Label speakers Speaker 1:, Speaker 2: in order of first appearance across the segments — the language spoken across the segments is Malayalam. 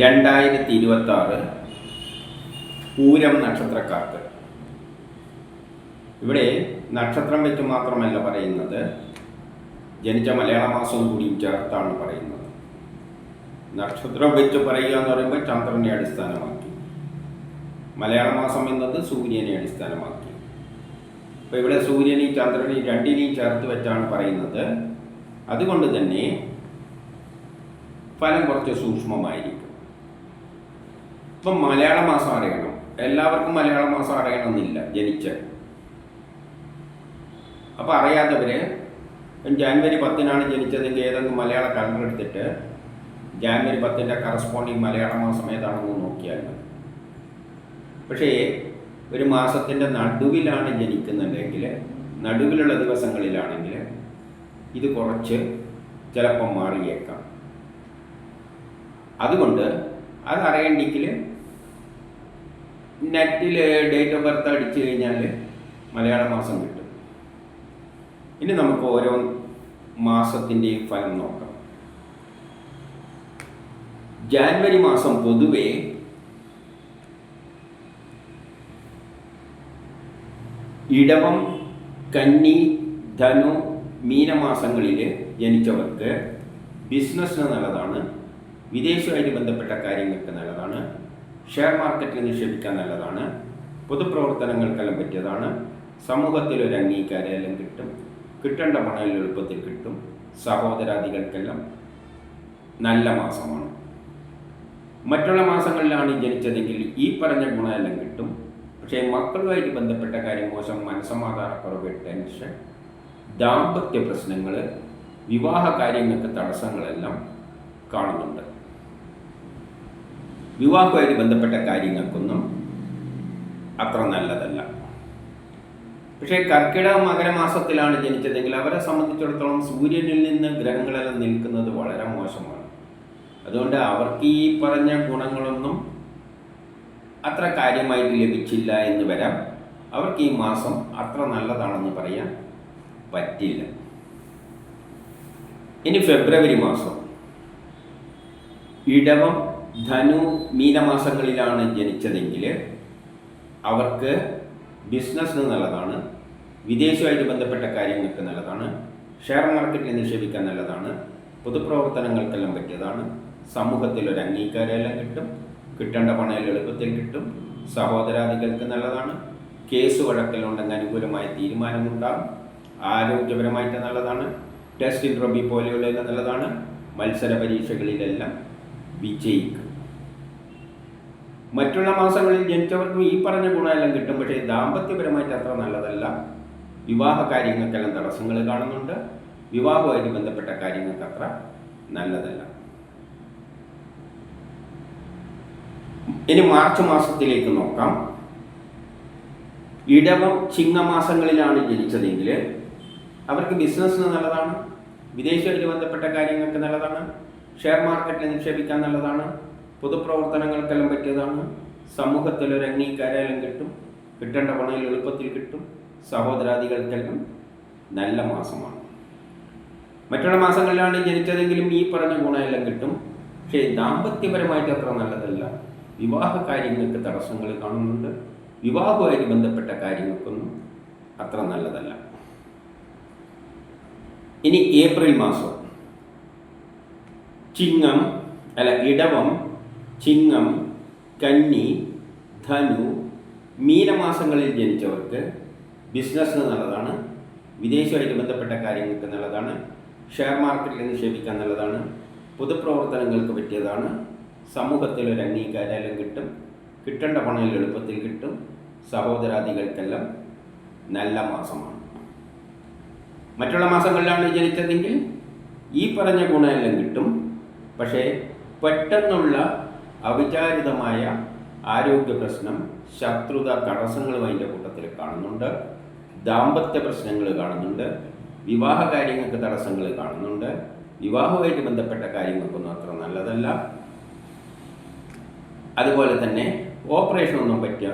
Speaker 1: രണ്ടായിരത്തി ഇരുപത്തി ആറ് പൂരം നക്ഷത്രക്കാർക്ക്. ഇവിടെ നക്ഷത്രം വെച്ച് മാത്രമല്ല പറയുന്നത് ജനിച്ച മലയാള മാസവും കൂടിയും ചേർത്താണ് പറയുന്നത്. നക്ഷത്രം വെച്ച് പറയുക എന്ന് പറയുമ്പോൾ ചന്ദ്രനെ അടിസ്ഥാനമാക്കി. മലയാള മാസം എന്നത് സൂര്യനെ അടിസ്ഥാനമാക്കി. അപ്പോൾ ഇവിടെ സൂര്യനെയും ചന്ദ്രനെയും രണ്ടിനെയും ചേർത്ത് വെച്ചാണ് പറയുന്നത്. അതുകൊണ്ട് തന്നെ ഫലം കുറച്ച് സൂക്ഷ്മമായിരിക്കും. ഇപ്പം മലയാള മാസം അറിയണം. എല്ലാവർക്കും മലയാള മാസം അറിയണമെന്നില്ല ജനിച്ച. അപ്പോൾ അറിയാത്തവര് ജാനുവരി പത്തിനാണ് ജനിച്ചതെങ്കിൽ ഏതെങ്കിലും മലയാള കലണ്ടർ എടുത്തിട്ട് ജാനുവരി പത്തിന്റെ കറസ്പോണ്ടിങ് മലയാള മാസം ഏതാണെന്ന് നോക്കിയാൽ മതി. പക്ഷേ ഒരു മാസത്തിന്റെ നടുവിലാണ് ജനിക്കുന്നുണ്ടെങ്കിൽ നടുവിലുള്ള ദിവസങ്ങളിലാണെങ്കിൽ ഇത് കുറച്ച് ചിലപ്പം മാറിയേക്കാം. അതുകൊണ്ട് അതറിയണ്ടെങ്കിൽ നെറ്റിൽ ഡേറ്റ് ഓഫ് ബർത്ത് അടിച്ചു കഴിഞ്ഞാൽ മലയാള മാസം കിട്ടും. ഇനി നമുക്ക് ഓരോ മാസത്തിന്റെയും ഫലം നോക്കാം. ജാനുവരി മാസം പൊതുവെ ഇടവം കന്നി ധനു മീനമാസങ്ങളിൽ ജനിച്ചവർക്ക് ബിസിനസ്സിന് നല്ലതാണ് വിദേശവുമായിട്ട് ബന്ധപ്പെട്ട കാര്യങ്ങൾക്ക് നല്ലതാണ് ഷെയർ മാർക്കറ്റിൽ നിക്ഷേപിക്കാൻ നല്ലതാണ്. പൊതുപ്രവർത്തനങ്ങൾക്കെല്ലാം പറ്റിയതാണ്. സമൂഹത്തിൽ ഒരു അംഗീകാരമെല്ലാം കിട്ടും. കിട്ടേണ്ട പണം എളുപ്പത്തിൽ കിട്ടും. സഹോദരാദികൾക്കെല്ലാം നല്ല മാസമാണ്. മറ്റുള്ള മാസങ്ങളിലാണ് ജനിച്ചതെങ്കിൽ ഈ പറഞ്ഞ ഗുണമെല്ലാം കിട്ടും. പക്ഷേ മക്കളുമായിട്ട് ബന്ധപ്പെട്ട കാര്യം മോശം മനസ്സമാധാനക്കുറവ് ടെൻഷൻ ദാമ്പത്യ പ്രശ്നങ്ങൾ വിവാഹ കാര്യങ്ങൾക്ക് തടസ്സങ്ങളെല്ലാം കാണുന്നുണ്ട്. വിവാഹവുമായിട്ട് ബന്ധപ്പെട്ട കാര്യങ്ങൾക്കൊന്നും അത്ര നല്ലതല്ല. പക്ഷേ കർക്കിടക മകരമാസത്തിലാണ് ജനിച്ചതെങ്കിൽ അവരെ സംബന്ധിച്ചിടത്തോളം സൂര്യനിൽ നിന്ന് ഗ്രഹങ്ങളെല്ലാം നിൽക്കുന്നത് വളരെ മോശമാണ്. അതുകൊണ്ട് അവർക്ക് ഈ പറഞ്ഞ ഗുണങ്ങളൊന്നും അത്ര കാര്യമായിട്ട് ലഭിച്ചില്ല എന്ന് വരാം. അവർക്ക് ഈ മാസം അത്ര നല്ലതാണെന്ന് പറയാൻ പറ്റില്ല. ഇനി ഫെബ്രുവരി മാസം. ഇടവം ധനു മീനമാസങ്ങളിലാണ് ജനിച്ചതെങ്കിൽ അവർക്ക് ബിസിനസ്സിന് നല്ലതാണ് വിദേശമായിട്ട് ബന്ധപ്പെട്ട കാര്യങ്ങൾക്ക് നല്ലതാണ് ഷെയർ മാർക്കറ്റിൽ നിക്ഷേപിക്കാൻ നല്ലതാണ് പൊതുപ്രവർത്തനങ്ങൾക്കെല്ലാം പറ്റിയതാണ് സമൂഹത്തിൽ ഒരു അംഗീകാരമെല്ലാം കിട്ടും കിട്ടേണ്ട പണം എളുപ്പത്തിൽ കിട്ടും സഹോദരാദികൾക്ക് നല്ലതാണ് കേസ് വഴക്കലുണ്ടെങ്കിൽ അനുകൂലമായ തീരുമാനമുണ്ടാകും ആരോഗ്യപരമായിട്ട് നല്ലതാണ് ടെസ്റ്റ് ഇൻട്രോബി പോലെയുള്ള നല്ലതാണ് മത്സര പരീക്ഷകളിലെല്ലാം വിജയിക്കും. മറ്റുള്ള മാസങ്ങളിൽ ജനിച്ചവർക്കും ഈ പറഞ്ഞ ഗുണമെല്ലാം കിട്ടും. പക്ഷേ ദാമ്പത്യപരമായിട്ട് അത്ര നല്ലതല്ല. വിവാഹ കാര്യങ്ങൾക്കെല്ലാം തടസ്സങ്ങൾ കാണുന്നുണ്ട്. വിവാഹവുമായിട്ട് ബന്ധപ്പെട്ട കാര്യങ്ങൾക്ക് അത്ര നല്ലതല്ല. ഇനി മാർച്ച് മാസത്തിലേക്ക് നോക്കാം. ഇടവം ചിങ്ങമാസങ്ങളിലാണ് ജനിച്ചതെങ്കിൽ അവർക്ക് ബിസിനസ്സിന് നല്ലതാണ്. വിദേശമായിട്ട് ബന്ധപ്പെട്ട കാര്യങ്ങൾക്ക് നല്ലതാണ്. ഷെയർ മാർക്കറ്റിൽ നിക്ഷേപിക്കാൻ നല്ലതാണ്. പൊതുപ്രവർത്തനങ്ങൾക്കെല്ലാം പറ്റിയതാണ്. സമൂഹത്തിൽ ഒരു അംഗീകാരം കിട്ടും. കിട്ടേണ്ട പണയിൽ എളുപ്പത്തിൽ കിട്ടും. സഹോദരാദികൾക്കെല്ലാം നല്ല മാസമാണ്. മറ്റുള്ള മാസങ്ങളിലാണ് ജനിച്ചതെങ്കിലും ഈ പറഞ്ഞ ഗുണമെല്ലാം കിട്ടും. പക്ഷേ ദാമ്പത്യപരമായിട്ട് അത്ര നല്ലതല്ല. വിവാഹ കാര്യങ്ങൾക്ക് തടസ്സങ്ങൾ കാണുന്നുണ്ട്. വിവാഹവുമായിട്ട് ബന്ധപ്പെട്ട കാര്യങ്ങൾക്കൊന്നും അത്ര നല്ലതല്ല. ഇനി ഏപ്രിൽ മാസം. ചിങ്ങം അല്ല ഇടവം ചിങ്ങം കന്നി ധനു മീനമാസങ്ങളിൽ ജനിച്ചവർക്ക് ബിസിനസ് നല്ലതാണ് വിദേശമായിട്ട് ബന്ധപ്പെട്ട കാര്യങ്ങൾക്ക് നല്ലതാണ് ഷെയർ മാർക്കറ്റിൽ നിക്ഷേപിക്കാൻ നല്ലതാണ് പൊതുപ്രവർത്തനങ്ങൾക്ക് പറ്റിയതാണ്. സമൂഹത്തിൽ ഒരു അംഗീകാരം കിട്ടും കിട്ടേണ്ട പണം എളുപ്പത്തിൽ കിട്ടും സഹോദരാദികൾക്കെല്ലാം നല്ല മാസമാണ്. മറ്റുള്ള മാസങ്ങളിലാണ് ജനിച്ചതെങ്കിൽ ഈ പറഞ്ഞ ഗുണമെല്ലാം കിട്ടും. പക്ഷേ പെട്ടെന്നുള്ള അവിചാരിതമായ ആരോഗ്യ പ്രശ്നം ശത്രുത തടസ്സങ്ങളും അതിന്റെ കൂട്ടത്തിൽ കാണുന്നുണ്ട്. ദാമ്പത്യ പ്രശ്നങ്ങൾ കാണുന്നുണ്ട്. വിവാഹ കാര്യങ്ങൾക്ക് തടസ്സങ്ങൾ കാണുന്നുണ്ട്. വിവാഹവുമായിട്ട് ബന്ധപ്പെട്ട കാര്യങ്ങൾക്കൊന്നും അത്ര നല്ലതല്ല. അതുപോലെ തന്നെ ഓപ്പറേഷൻ ഒന്നും പറ്റിയ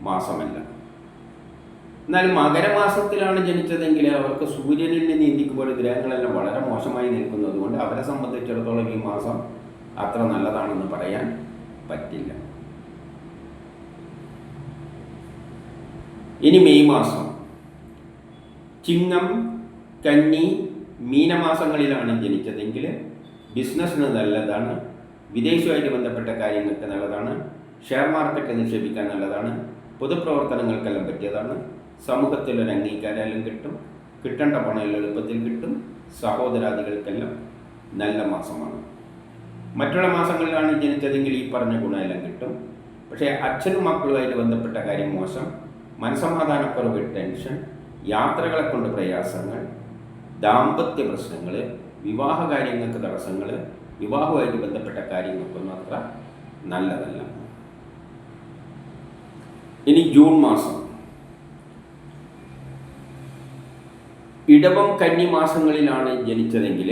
Speaker 1: മാസമല്ല. എന്നാൽ മകരമാസത്തിലാണ് ജനിച്ചതെങ്കിൽ അവർക്ക് സൂര്യനിൽ നിന്ന് ഇന്ത്യയ്ക്ക് പോലെ ഗ്രഹങ്ങളെല്ലാം വളരെ മോശമായി നിൽക്കുന്നതുകൊണ്ട് അവരെ സംബന്ധിച്ചിടത്തോളം ഈ മാസം അത്ര നല്ലതാണെന്ന് പറയാൻ പറ്റില്ല. ഇനി മെയ് മാസം. ചിങ്ങം കന്നി മീനമാസങ്ങളിലാണ് ജനിച്ചതെങ്കിൽ ബിസിനസ്സിന് നല്ലതാണ് വിദേശവുമായിട്ട് ബന്ധപ്പെട്ട കാര്യങ്ങൾക്ക് നല്ലതാണ് ഷെയർ മാർക്കറ്റ് നിക്ഷേപിക്കാൻ നല്ലതാണ് പൊതുപ്രവർത്തനങ്ങൾക്കെല്ലാം പറ്റിയതാണ് സമൂഹത്തിൽ ഒരു അംഗീകാരം കിട്ടും കിട്ടേണ്ട പണം എളുപ്പത്തിൽ കിട്ടും സഹോദരാദികൾക്കെല്ലാം നല്ല മാസമാണ്. മറ്റുള്ള മാസങ്ങളിലാണ് ജനിച്ചതെങ്കിൽ ഈ പറഞ്ഞ ഗുണമെല്ലാം കിട്ടും. പക്ഷേ അച്ഛനും മക്കളുമായിട്ട് ബന്ധപ്പെട്ട കാര്യം മോശം. മനസമാധാനക്കുറവ് ടെൻഷൻ യാത്രകളെ കൊണ്ട് പ്രയാസങ്ങൾ ദാമ്പത്യ പ്രശ്നങ്ങൾ വിവാഹ കാര്യങ്ങൾക്ക് തടസ്സങ്ങൾ വിവാഹവുമായിട്ട് ബന്ധപ്പെട്ട കാര്യങ്ങൾക്കൊന്നും അത്ര നല്ലതല്ല. ഇനി ജൂൺ മാസം. ഇടവം കന്നി മാസങ്ങളിലാണ് ജനിച്ചതെങ്കിൽ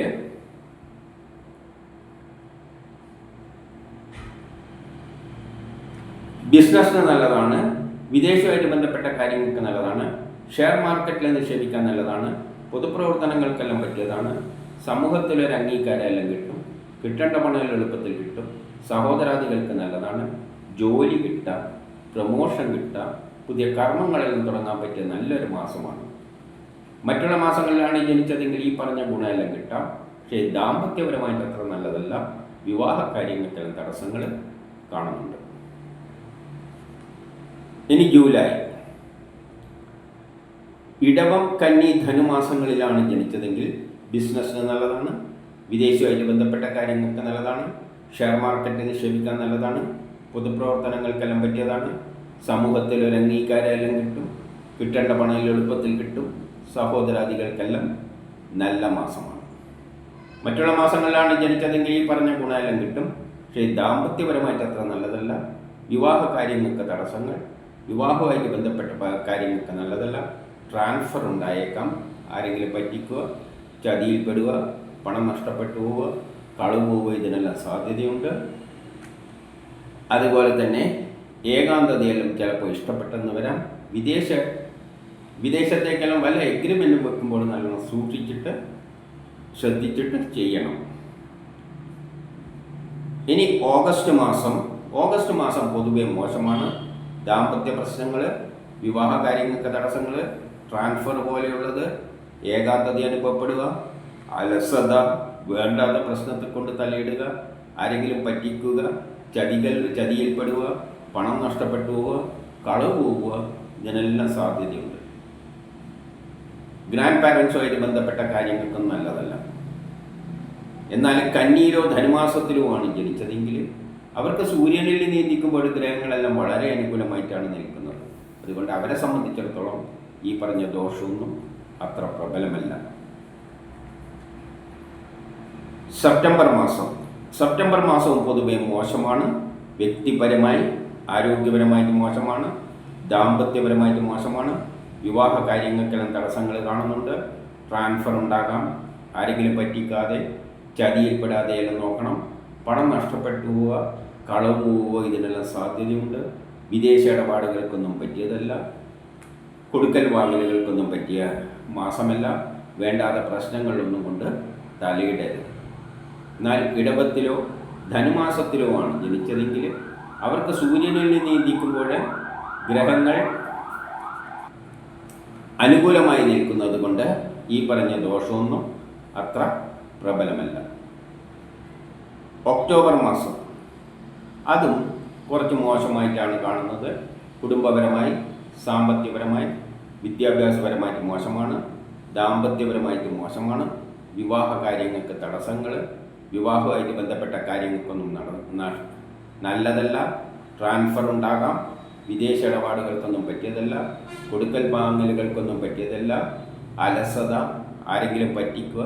Speaker 1: ബിസിനസ്സിന് നല്ലതാണ് വിദേശവുമായിട്ട് ബന്ധപ്പെട്ട കാര്യങ്ങൾക്ക് നല്ലതാണ് ഷെയർ മാർക്കറ്റിൽ നിക്ഷേപിക്കാൻ നല്ലതാണ് പൊതുപ്രവർത്തനങ്ങൾക്കെല്ലാം പറ്റിയതാണ് സമൂഹത്തിലൊരു അംഗീകാരം എല്ലാം കിട്ടും കിട്ടേണ്ട പണം എളുപ്പത്തിൽ കിട്ടും സഹോദരാദികൾക്ക് നല്ലതാണ് ജോലി കിട്ടുക പ്രമോഷൻ കിട്ടുക പുതിയ കർമ്മങ്ങളെല്ലാം തുടങ്ങാൻ പറ്റിയ നല്ലൊരു മാസമാണ്. മറ്റുള്ള മാസങ്ങളിലാണ് ജനിച്ചതെങ്കിൽ ഈ പറഞ്ഞ ഗുണമെല്ലാം കിട്ടാം പക്ഷേ ദാമ്പത്യപരമായിട്ട് അത്ര നല്ലതല്ല വിവാഹ കാര്യങ്ങൾക്കെല്ലാം തടസ്സങ്ങൾ കാണുന്നുണ്ട്. ഇനി ജൂലൈ. ഇടവം കന്നി ധനുമാസങ്ങളിലാണ് ജനിച്ചതെങ്കിൽ ബിസിനസ്സിന് നല്ലതാണ് വിദേശവുമായിട്ട് ബന്ധപ്പെട്ട കാര്യങ്ങൾക്ക് നല്ലതാണ് ഷെയർ മാർക്കറ്റ് നിക്ഷേപിക്കാൻ നല്ലതാണ് പൊതുപ്രവർത്തനങ്ങൾക്കെല്ലാം പറ്റിയതാണ് സമൂഹത്തിൽ ഒരു അംഗീകാരമെല്ലാം കിട്ടും കിട്ടേണ്ട പണം എളുപ്പത്തിൽ കിട്ടും സഹോദരാദികൾക്കെല്ലാം നല്ല മാസമാണ്. മറ്റുള്ള മാസങ്ങളിലാണ് ജനിച്ചതെങ്കിൽ ഈ പറഞ്ഞ ഗുണമെല്ലാം കിട്ടും പക്ഷേ ദാമ്പത്യപരമായിട്ട് അത്ര നല്ലതല്ല. വിവാഹ കാര്യങ്ങൾക്ക് തടസ്സങ്ങൾ വിവാഹവുമായിട്ട് ബന്ധപ്പെട്ട കാര്യങ്ങളൊക്കെ നല്ലതല്ല. ട്രാൻസ്ഫർ ഉണ്ടായേക്കാം. ആരെങ്കിലും പറ്റിക്കുക ചതിയിൽപ്പെടുക പണം നഷ്ടപ്പെട്ടു പോവുക കളവ് പോവുക ഇതിനെല്ലാം സാധ്യതയുണ്ട്. അതുപോലെ തന്നെ ഏകാന്തതയെല്ലാം ചിലപ്പോൾ ഇഷ്ടപ്പെട്ടെന്ന് വരാം. വിദേശ വിദേശത്തേക്കെല്ലാം വല്ല എഗ്രിമെന്റും വെക്കുമ്പോൾ നല്ലോണം സൂക്ഷിച്ചിട്ട് ശ്രദ്ധിച്ചിട്ട് ചെയ്യണം. ഇനി ഓഗസ്റ്റ് മാസം. ഓഗസ്റ്റ് മാസം പൊതുവെ മോശമാണ്. ദാമ്പത്യ പ്രശ്നങ്ങൾ വിവാഹ കാര്യങ്ങൾക്ക് തടസ്സങ്ങൾ ട്രാൻസ്ഫർ പോലെയുള്ളത് ഏകാന്തത അനുഭവപ്പെടുക അലസത വേണ്ടാത്ത പ്രശ്നത്തെ കൊണ്ട് തലയിടുക ആരെങ്കിലും പറ്റിക്കുക ചതികൾ ചതിയിൽപ്പെടുക പണം നഷ്ടപ്പെട്ടു പോവുക കളവ് പോവുക ഇതിനെല്ലാം സാധ്യതയുണ്ട്. ഗ്രാൻഡ് പാരൻസുമായിട്ട് ബന്ധപ്പെട്ട കാര്യങ്ങൾക്കും നല്ലതല്ല. എന്നാൽ കന്നിയിലോ ധനുമാസത്തിലുമാണ് ജനിച്ചതെങ്കിൽ അവർക്ക് സൂര്യനിൽ നീന്തിക്കുമ്പോൾ ഗ്രഹങ്ങളെല്ലാം വളരെ അനുകൂലമായിട്ടാണ് നിൽക്കുന്നത്. അതുകൊണ്ട് അവരെ സംബന്ധിച്ചിടത്തോളം ഈ പറഞ്ഞ ദോഷമൊന്നും അത്ര പ്രബലമല്ല. സെപ്റ്റംബർ മാസം. സെപ്റ്റംബർ മാസവും പൊതുവെ മോശമാണ്. വ്യക്തിപരമായി ആരോഗ്യപരമായിട്ട് മോശമാണ്. ദാമ്പത്യപരമായിട്ട് മോശമാണ്. വിവാഹ കാര്യങ്ങൾക്കെല്ലാം തടസ്സങ്ങൾ കാണുന്നുണ്ട്. ട്രാൻസ്ഫർ ഉണ്ടാകാം. ആരെങ്കിലും പറ്റിക്കാതെ ചതിയിൽപ്പെടാതെ എല്ലാം നോക്കണം. പണം നഷ്ടപ്പെട്ടു പോവുക കളവ് പോവുക ഇതിനെല്ലാം സാധ്യതയുണ്ട്. വിദേശ ഇടപാടുകൾക്കൊന്നും പറ്റിയതല്ല. കൊടുക്കൽ വാങ്ങലുകൾക്കൊന്നും പറ്റിയ മാസമല്ല. വേണ്ടാത്ത പ്രശ്നങ്ങളൊന്നും കൊണ്ട് തലയിടരുത്. എന്നാൽ ഇടവത്തിലോ ധനുമാസത്തിലോ ആണ് ജനിച്ചതെങ്കിൽ അവർക്ക് സൂര്യനിൽ നിന്ന് നീന്തിക്കുമ്പോൾ ഗ്രഹങ്ങൾ അനുകൂലമായി നിൽക്കുന്നത് കൊണ്ട് ഈ പറഞ്ഞ ദോഷമൊന്നും അത്ര പ്രബലമല്ല. ഒക്ടോബർ മാസം. അതും കുറച്ച് മോശമായിട്ടാണ് കാണുന്നത്. കുടുംബപരമായി സാമ്പത്തികപരമായി വിദ്യാഭ്യാസപരമായിട്ട് മോശമാണ്. ദാമ്പത്യപരമായിട്ട് മോശമാണ്. വിവാഹ കാര്യങ്ങൾക്ക് തടസ്സങ്ങൾ വിവാഹവുമായിട്ട് ബന്ധപ്പെട്ട കാര്യങ്ങൾക്കൊന്നും നട നല്ലതല്ല. ട്രാൻസ്ഫർ ഉണ്ടാകാം. വിദേശ ഇടപാടുകൾക്കൊന്നും പറ്റിയതല്ല. കൊടുക്കൽ വാങ്ങലുകൾക്കൊന്നും പറ്റിയതല്ല. അലസത ആരെങ്കിലും പറ്റിക്കുക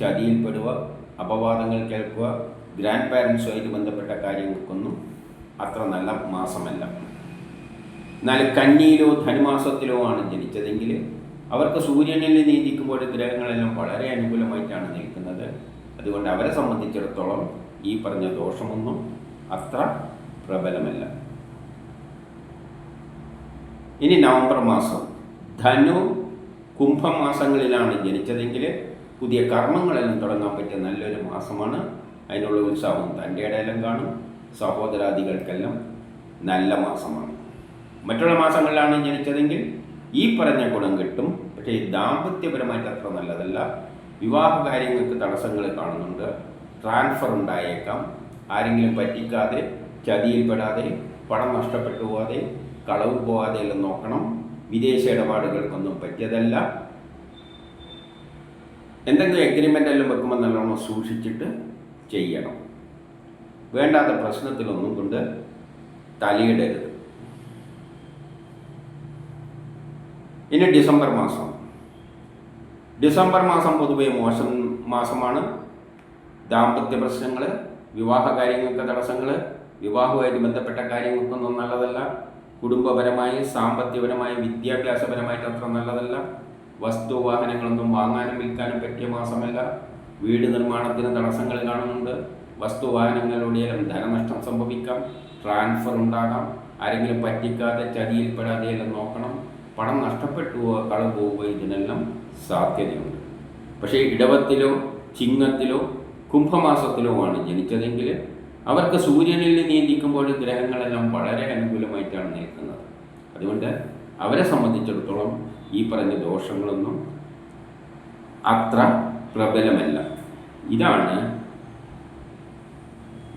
Speaker 1: ചതിയിൽപ്പെടുക അപവാദങ്ങൾ കേൾക്കുക ഗ്രാൻഡ് പാരൻസുമായിട്ട് ബന്ധപ്പെട്ട കാര്യങ്ങൾക്കൊന്നും അത്ര നല്ല മാസമല്ല. എന്നാൽ കന്നിയിലോ ധനുമാസത്തിലോ ആണ് ജനിച്ചതെങ്കിൽ അവർക്ക് സൂര്യനിൽ നീതിക്കുമ്പോൾ ഗ്രഹങ്ങളെല്ലാം വളരെ അനുകൂലമായിട്ടാണ് നിൽക്കുന്നത്. അതുകൊണ്ട് അവരെ സംബന്ധിച്ചിടത്തോളം ഈ പറഞ്ഞ ദോഷമൊന്നും അത്ര പ്രബലമല്ല. ഇനി നവംബർ മാസം. ധനു കുംഭമാസങ്ങളിലാണ് ജനിച്ചതെങ്കിൽ പുതിയ കർമ്മങ്ങളെല്ലാം തുടങ്ങാൻ പറ്റിയ നല്ലൊരു മാസമാണ് അതിനുള്ള ഉത്സാഹവും തന്റെ ഇടയിലും കാണും. സഹോദരാദികൾക്കെല്ലാം നല്ല മാസമാണ്. മറ്റുള്ള മാസങ്ങളിലാണ് ജനിച്ചതെങ്കിൽ ഈ പറഞ്ഞ ഗുണം കിട്ടും. പക്ഷേ ദാമ്പത്യപരമായിട്ട് അത്ര നല്ലതല്ല. വിവാഹ കാര്യങ്ങൾക്ക് തടസ്സങ്ങൾ കാണുന്നുണ്ട്. ട്രാൻസ്ഫർ ഉണ്ടായേക്കാം. ആരെങ്കിലും പറ്റിക്കാതെ ചതിയിൽപ്പെടാതെ പണം നഷ്ടപ്പെട്ടു പോവാതെ കളവ് പോവാതെ എല്ലാം നോക്കണം. വിദേശ ഇടപാടുകൾക്കൊന്നും പറ്റിയതല്ല. എന്തെങ്കിലും എഗ്രിമെന്റ് എല്ലാം വെക്കുമ്പോൾ നല്ലോണം സൂക്ഷിച്ചിട്ട് ചെയ്യണം. വേണ്ടാത്ത പ്രശ്നത്തിലൊന്നും കൊണ്ട് തലയിടരുത്. ഇനി ഡിസംബർ മാസം. ഡിസംബർ മാസം പൊതുവെ മോശം മാസമാണ്. ദാമ്പത്യ പ്രശ്നങ്ങൾ വിവാഹ കാര്യങ്ങൾക്ക് തടസ്സങ്ങൾ വിവാഹവുമായിട്ട് ബന്ധപ്പെട്ട കാര്യങ്ങൾക്കൊന്നും നല്ലതല്ല. കുടുംബപരമായി സാമ്പത്തികപരമായി വിദ്യാഭ്യാസപരമായിട്ട് അത്ര നല്ലതല്ല. വസ്തു വാഹനങ്ങളൊന്നും വാങ്ങാനും വിൽക്കാനും പറ്റിയ മാസമല്ല. വീട് നിർമ്മാണത്തിന് തടസ്സങ്ങൾ കാണുന്നുണ്ട്. വസ്തു വാഹനങ്ങളിലൂടെയെല്ലാം ധനനഷ്ടം സംഭവിക്കാം. ട്രാൻസ്ഫർ ഉണ്ടാകാം. ആരെങ്കിലും പറ്റിക്കാതെ ചതിയിൽപ്പെടാതെ എല്ലാം നോക്കണം. പണം നഷ്ടപ്പെട്ടു പോവുക കളവ് പോവുക ഇതിനെല്ലാം സാധ്യതയുണ്ട്. പക്ഷേ ഇടവത്തിലോ ചിങ്ങത്തിലോ കുംഭമാസത്തിലോ ആണ് ജനിച്ചതെങ്കിൽ അവർക്ക് സൂര്യനിൽ നീന്തിക്കുമ്പോൾ ഗ്രഹങ്ങളെല്ലാം വളരെ അനുകൂലമായിട്ടാണ് നിൽക്കുന്നത്. അതുകൊണ്ട് അവരെ സംബന്ധിച്ചിടത്തോളം ഈ പറഞ്ഞ ദോഷങ്ങളൊന്നും അത്ര പ്രബലമല്ല. ഇതാണ്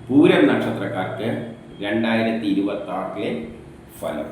Speaker 1: പൂരം നക്ഷത്രക്കാർക്ക് രണ്ടായിരത്തി ഇരുപത്തി ആറിലെ ഫലം.